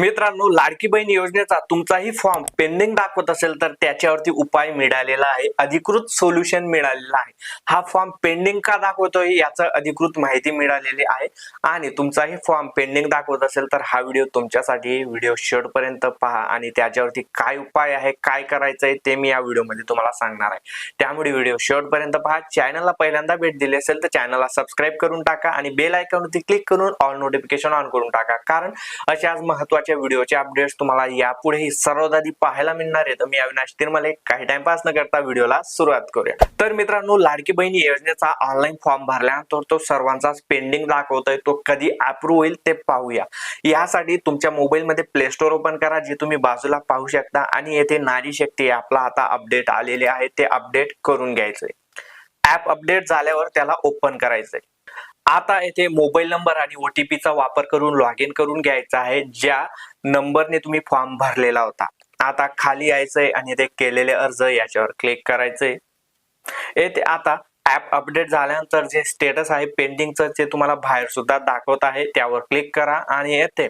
मित्रांनो लाडकी बहीण योजनेचा तुमचाही फॉर्म पेंडिंग दाखवत असेल तर त्याच्यावरती उपाय मिळालेला आहे. अधिकृत सोल्युशन मिळालेला आहे. हा फॉर्म पेंडिंग का दाखवतोय याचं अधिकृत माहिती मिळालेली आहे. आणि तुमचाही फॉर्म पेंडिंग दाखवत असेल तर हा व्हिडिओ तुमच्यासाठी व्हिडिओ शेवटपर्यंत पहा. आणि त्याच्यावरती काय उपाय आहे काय करायचं आहे ते मी या व्हिडिओमध्ये तुम्हाला सांगणार आहे. त्यामुळे व्हिडिओ शेवटपर्यंत पहा. चॅनलला पहिल्यांदा भेट दिली असेल तर चॅनलला सबस्क्राईब करून टाका. आणि बेल आयकॉनवरती क्लिक करून ऑल नोटिफिकेशन ऑन करून टाका. कारण अशाच महत्त्वाच्या व्हिडिओचे अपडेट्स तुम्हाला यापुढेही सर्वात आधी पाहायला मिळणार आहे. तर मी अविनाश तिरमले काही टाइमपास न करता व्हिडिओला सुरुवात करूया. तर मित्रांनो लाडकी बहिणी योजनेचा ऑनलाईन फॉर्म भरल्यानंतर तो सर्वांचाच पेंडिंग दाखवतोय. तो कधी अप्रूव्ह होईल ते पाहूया. यासाठी तुमच्या मोबाईलमध्ये प्ले स्टोअर ओपन करा जे तुम्ही बाजूला पाहू शकता. आणि येथे नारी शक्ती ॲपला आता अपडेट आलेले आहे. ते अपडेट करून घ्यायचंय. ऍप अपडेट झाल्यावर त्याला ओपन करायचंय. आता येथे मोबाईल नंबर आणि ओटीपीचा वापर करून लॉग इन करून घ्यायचा आहे ज्या नंबरने तुम्ही फॉर्म भरलेला होता. आता खाली यायचंय आणि ते केलेले अर्ज याच्यावर क्लिक करायचंय. येथे आता ऍप अपडेट झाल्यानंतर जे स्टेटस आहे पेंडिंगचं जे तुम्हाला बाहेर सुद्धा दाखवत आहे. त्यावर क्लिक करा आणि येथे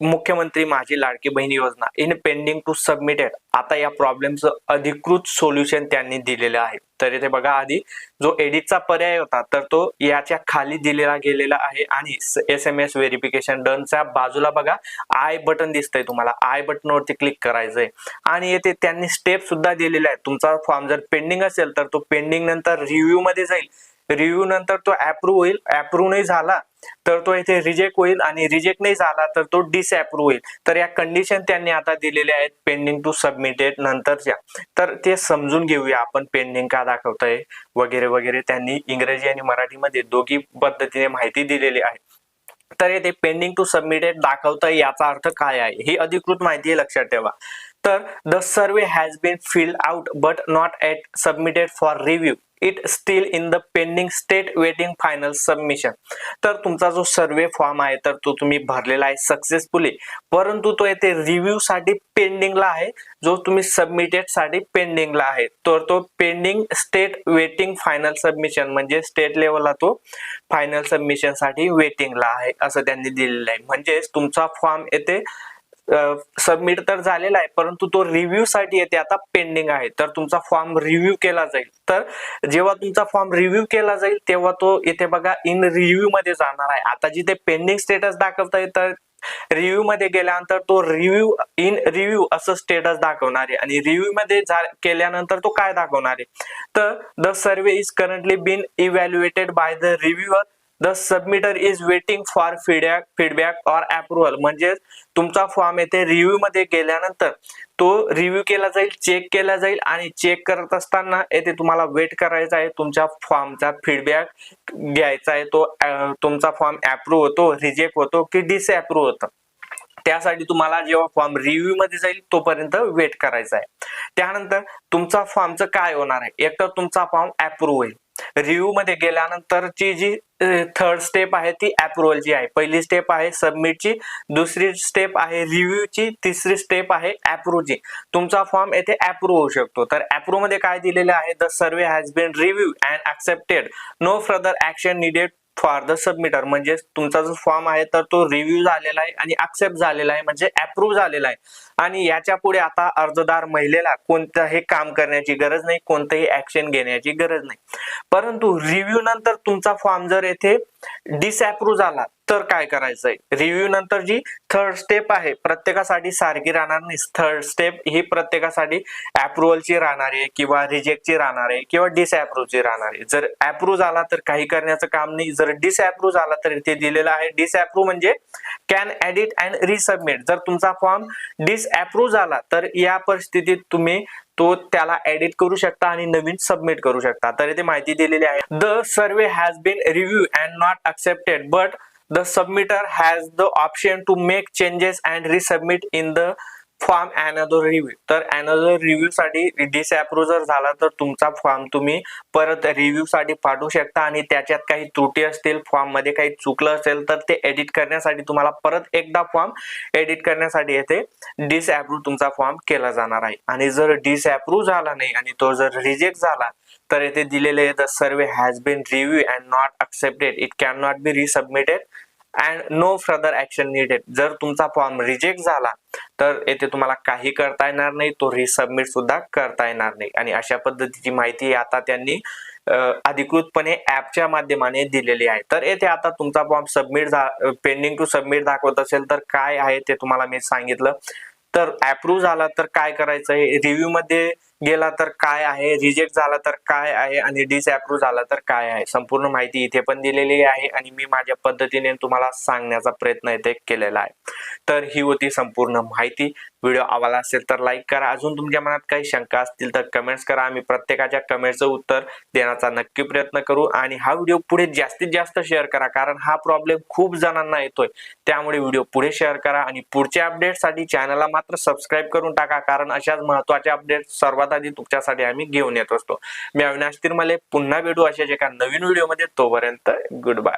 मुख्यमंत्री माझी लाडकी बहीण योजना इन पेंडिंग टू सबमिटेड आता या प्रॉब्लेमचं अधिकृत सोल्युशन त्यांनी दिलेलं आहे. तर इथे बघा आधी जो एडिटचा पर्याय होता तर तो याच्या खाली दिलेला गेलेला आहे आणि एस एम एस व्हेरिफिकेशन डनच्या बाजूला बघा आय बटन दिसतंय तुम्हाला. आय बटनवरती क्लिक करायचंय. आणि येथे त्यांनी स्टेप सुद्धा दिलेले आहेत तुमचा फॉर्म जर पेंडिंग असेल तर तो पेंडिंग नंतर रिव्ह्यू मध्ये जाईल. रिव्ह्यू नंतर तो अप्रूव्ह होईल. अप्रूव्ह नाही झाला तर तो इथे रिजेक्ट होईल आणि रिजेक्ट नाही झाला तर तो डिसअप्रूव्ह होईल. तर या कंडिशन त्यांनी आता दिलेल्या आहेत. पेंडिंग टू सबमिटेड नंतरच्या तर ते समजून घेऊया आपण पेंडिंग का दाखवतंय वगैरे वगैरे. त्यांनी इंग्रजी आणि मराठीमध्ये दोघी पद्धतीने माहिती दिलेली आहे. तर येथे पेंडिंग टू सबमिटेड दाखवतंय याचा अर्थ काय आहे? ही अधिकृत माहिती आहे. लक्षात ठेवा. तर the survey has been filled out but not yet submitted for review it still in the pending state waiting final submission. तर तुमचा जो सर्वे फॉर्म आहे तर तो तुम्ही भरलेला आहे सक्सेसफुली. परंतु तो येथे रिव्ह्यू साठी पेंडिंगला आहे. जो तुम्ही सबमिटेडसाठी पेंडिंगला आहे. तर तो pending state waiting final submission म्हणजे स्टेट लेवलला तो फायनल सबमिशनसाठी वेटिंगला आहे असं त्यांनी दिलेलं आहे. म्हणजेच तुमचा फॉर्म येथे सबमिट तर झालेला आहे परंतु तो रिव्ह्यू साठी येते आता पेंडिंग आहे. तर तुमचा फॉर्म रिव्ह्यू केला जाईल. तर जेव्हा तुमचा फॉर्म रिव्ह्यू केला जाईल तेव्हा तो येथे बघा इन रिव्ह्यू मध्ये जाणार आहे. आता जिथे पेंडिंग स्टेटस दाखवता तर रिव्ह्यू मध्ये गेल्यानंतर तो रिव्ह्यू इन रिव्ह्यू असं स्टेटस दाखवणार आहे. आणि रिव्ह्यू मध्ये केल्यानंतर तो काय दाखवणार आहे? तर the survey is currently been evaluated by the reviewer the submitter is waiting for feedback feedback or approval म्हणजे तुमचा फॉर्म येथे रिव्ह्यू मध्ये गेल्यानंतर तो रिव्ह्यू केला जाईल चेक केला जाईल आणि चेक करत असताना येथे तुम्हाला वेट करायचा आहे. तुमच्या फॉर्मचा फीडबॅक घ्यायचा आहे. तो तुमचा फॉर्म अप्रूव्ह होतो रिजेक्ट होतो की डिसअप्रूव्ह होतं. त्यासाठी तुम्हाला जेव्हा फॉर्म रिव्ह्यू मध्ये जाईल तोपर्यंत वेट करायचा आहे. त्यानंतर तुमचा फॉर्मचं काय होणार आहे? एक तर तुमचा फॉर्म अप्रूव्ह होईल. रिव्ह्यू मध्ये गेल्यानंतरची जी थर्ड स्टेप आहे ती अप्रुव्हलची आहे. पहिली स्टेप आहे सबमिटची दुसरी स्टेप आहे रिव्ह्यूची तिसरी स्टेप आहे अप्रूव्हची तुमचा फॉर्म येथे अप्रूव्ह होऊ शकतो. तर अप्रूव्हमध्ये काय दिलेले आहे? The survey has been review and accepted no further action needed for the submitter म्हणजे तुमचा जो फॉर्म आहे तर तो रिव्ह्यू झालेला आहे आणि ऍक्सेप्ट झालेला आहे म्हणजे अप्रूव्ह झालेला आहे. आणि याच्यापुढे आता अर्जदार महिलेला कोणतंही काम करण्याची गरज नाही कोणतंही ऍक्शन घेण्याची गरज नाही. परंतु रिव्ह्यू नंतर तुमचा फॉर्म जर येथे डिसअप्रूव्ह झाला तर काय करायचंय? रिव्ह्यू नंतर जी थर्ड स्टेप आहे प्रत्येकासाठी सारखी राहणार नाही. थर्ड स्टेप ही प्रत्येकासाठी अप्रुव्हलची राहणार आहे किंवा रिजेक्टची राहणार आहे किंवा डिसअप्रूव्हची राहणार आहे. जर अप्रूव्ह झाला तर काही करण्याचं काम नाही. जर डिसअप्रूव्ह झाला तर इथे दिलेलं आहे. डिसअप्रूव्ह म्हणजे कॅन एडिट अँड रिसबमिट जर तुमचा फॉर्म डिसअप्रूव्ह झाला तर या परिस्थितीत तुम्ही तो त्याला एडिट करू शकता आणि नवीन सबमिट करू शकता. तर इथे माहिती दिलेली आहे. The survey has been review and not accepted but the submitter has the option to make changes and resubmit in the form another review तर अनदर रिव्ह्यू साठी डिसअप्रूव्ह जर झाला तर तुमचा फॉर्म तुम्ही परत रिव्ह्यू साठी पाठवू शकता आणि त्याच्यात काही त्रुटी असतील फॉर्ममध्ये काही चुकलं असेल तर ते एडिट करण्यासाठी तुम्हाला परत एकदा फॉर्म एडिट करण्यासाठी येथे डिसअप्रूव्ह तुमचा फॉर्म केला जाणार आहे. आणि जर डिसअप्रूव्ह झाला नाही आणि तो जर रिजेक्ट झाला तर येथे दिलेले the survey has been review and not accepted it can not be resubmitted and no further action needed जर तुमचा फॉर्म रिजेक्ट झाला तर येथे तुम्हाला काही करता येणार नाही तो रिसबमिट सुद्धा करता येणार नाही. आणि अशा पद्धतीची माहिती आता त्यांनी अधिकृतपणे ऍपच्या माध्यमाने दिलेली आहे. तर येथे आता तुमचा form submit pending to submit दाखवत असेल तर काय आहे ते तुम्हाला मी सांगितलं. तर अप्रूव्ह झाला तर काय करायचं हे रिव्ह्यू मध्ये गेला तर काय आहे? रिजेक्ट झाला तर काय आहे? आणि डिसअप्रूव्ह झाला तर काय आहे? संपूर्ण माहिती इथे पण दिलेली आहे आणि मी माझ्या पद्धतीने तुम्हाला सांगण्याचा प्रयत्न इथे केलेला आहे. तर ही होती संपूर्ण माहिती. व्हिडिओ आवडला असेल तर लाईक करा. अजून तुमच्या मनात काही शंका असतील तर कमेंट्स करा. आम्ही प्रत्येकाच्या कमेंटचं उत्तर देण्याचा नक्की प्रयत्न करू. आणि हा व्हिडिओ पुढे जास्तीत जास्त शेअर करा. कारण हा प्रॉब्लेम खूप जणांना येतोय. त्यामुळे व्हिडिओ पुढे शेअर करा. आणि पुढच्या अपडेटसाठी चॅनलला मात्र सबस्क्राईब करून टाका. कारण अशाच महत्त्वाच्या अपडेट सर्वात आधी तुमच्यासाठी आम्ही घेऊन येत असतो. मी अविनाश तिरमले पुन्हा भेटू अशाच एका नवीन व्हिडिओमध्ये तोपर्यंत गुड बाय